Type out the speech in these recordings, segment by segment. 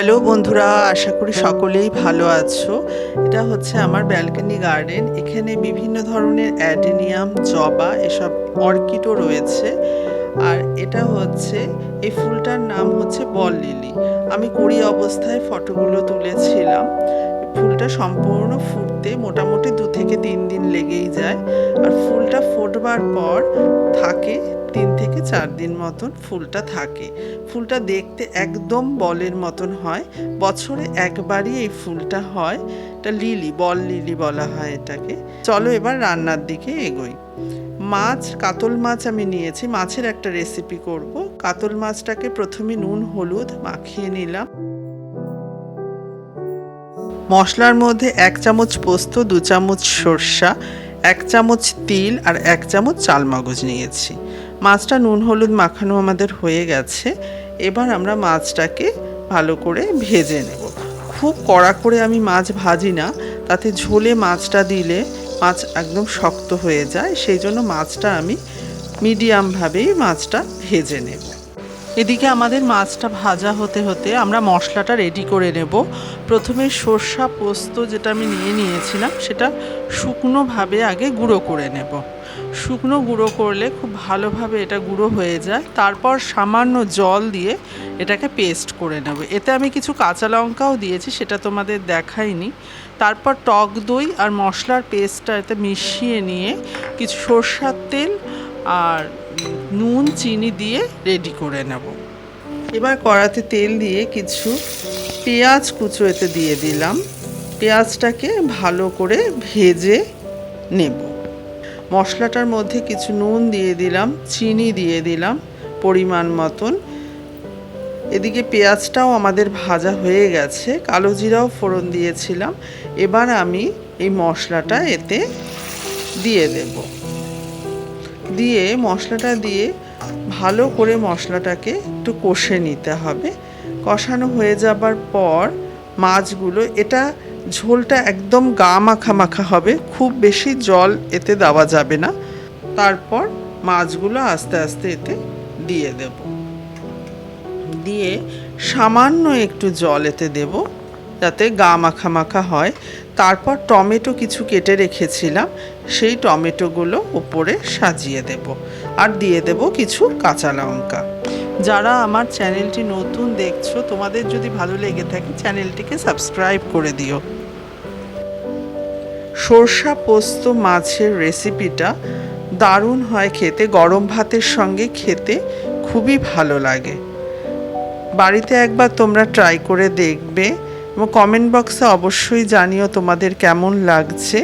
Hello বন্ধুরা, আশা করি সকলেই ভালো আছো। এটা হচ্ছে আমার ব্যালকনি গার্ডেন এখানে বিভিন্ন ধরনের অ্যাডেনিয়াম, জবা এসব অর্কিডও রয়েছে। আর এটা হচ্ছে, এই ফুলটার নাম হচ্ছে বল লিলি। আমি কুড়ি অবস্থায় ফটোগুলো তুলেছিলাম। ফুলটা সম্পূর্ণ ফুটতে মোটামুটি দু থেকে তিন দিন লেগেই যায়। আর ফুলটা ফুটবার পর থাকে তিন থেকে চার দিন মতন ফুলটা থাকে। ফুলটা দেখতে একদম বলের মতন হয়। বছরে একবারই এই ফুলটা হয়। এটা লিলি, বল লিলি বলা হয় এটাকে। চলো এবার রান্নার দিকে এগোই। মাছ, কাতল মাছ আমি নিয়েছি। মাছের একটা রেসিপি করব। কাতল মাছটাকে প্রথমে নুন, হলুদ মাখিয়ে নিলাম। মশলার মধ্যে এক চামচ পোস্ত, দু চামচ সর্ষা, এক চামচ তিল আর এক চামচ চালমগজ নিয়েছি। মাছটা নুন হলুদ মাখানো আমাদের হয়ে গেছে। এবার আমরা মাছটাকে ভালো করে ভেজে নেব। খুব কড়া করে আমি মাছ ভাজি না, তাতে ঝোলে মাছটা দিলে মাছ একদম শক্ত হয়ে যায়। সেই জন্য মাছটা আমি মিডিয়ামভাবেই মাছটা ভেজে নেব। এদিকে আমাদের মাছটা ভাজা হতে হতে আমরা মশলাটা রেডি করে নেব। প্রথমে সর্ষা পোস্ত যেটা আমি নিয়ে নিয়েছিলাম, সেটা শুকনোভাবে আগে গুঁড়ো করে নেব। শুকনো গুঁড়ো করলে খুব ভালোভাবে এটা গুঁড়ো হয়ে যায়। তারপর সামান্য জল দিয়ে এটাকে পেস্ট করে নেব। এতে আমি কিছু কাঁচা লঙ্কাও দিয়েছি, সেটা তোমাদের দেখাইনি। তারপর টক দই আর মশলার পেস্টটা এতে মিশিয়ে নিয়ে কিছু সর্ষার তেল আর নুন, চিনি দিয়ে রেডি করে নেব। এবার কড়াতে তেল দিয়ে কিছু পেঁয়াজ কুচো এতে দিয়ে দিলাম। পেঁয়াজটাকে ভালো করে ভেজে নেব। মশলাটার মধ্যে কিছু নুন দিয়ে দিলাম, চিনি দিয়ে দিলাম পরিমাণ মতন। এদিকে পেঁয়াজটাও আমাদের ভাজা হয়ে গেছে, কালো জিরাও ফোড়ন দিয়েছিলাম। এবার আমি এই মশলাটা এতে দিয়ে দেবো। দিয়ে, মশলাটা দিয়ে ভালো করে মশলাটাকে একটু কষে নিতে হবে। কষানো হয়ে যাবার পর মাছগুলো, এটা ঝোলটা একদম গা মাখা মাখা হবে, খুব বেশি জল এতে দেওয়া যাবে না। তারপর মাছগুলো আস্তে আস্তে এতে দিয়ে দেব। দিয়ে সামান্য একটু জল এতে দেব, যাতে গা মাখা মাখা হয়। তারপর টমেটো কিছু কেটে রেখেছিলাম, সেই টমেটোগুলো উপরে সাজিয়ে দেব আর দিয়ে দেব কিছু কাঁচা লঙ্কা। যারা আমার চ্যানেলটি নতুন দেখছ, তোমাদের যদি ভালো লেগে থাকে, চ্যানেলটিকে সাবস্ক্রাইব করে দিও। সর্ষা পোস্ত মাছের রেসিপিটা দারুণ হয় খেতে, গরম ভাতের সঙ্গে খেতে খুবই ভালো লাগে। বাড়িতে একবার তোমরা ট্রাই করে দেখবে। এবং কমেন্ট বক্সে অবশ্যই জানিও তোমাদের কেমন লাগছে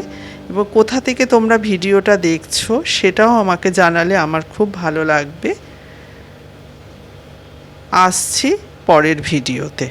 এবং কোথা থেকে তোমরা ভিডিওটা দেখছ সেটাও আমাকে জানালে আমার খুব ভালো লাগবে। আসছি পরের ভিডিওতে।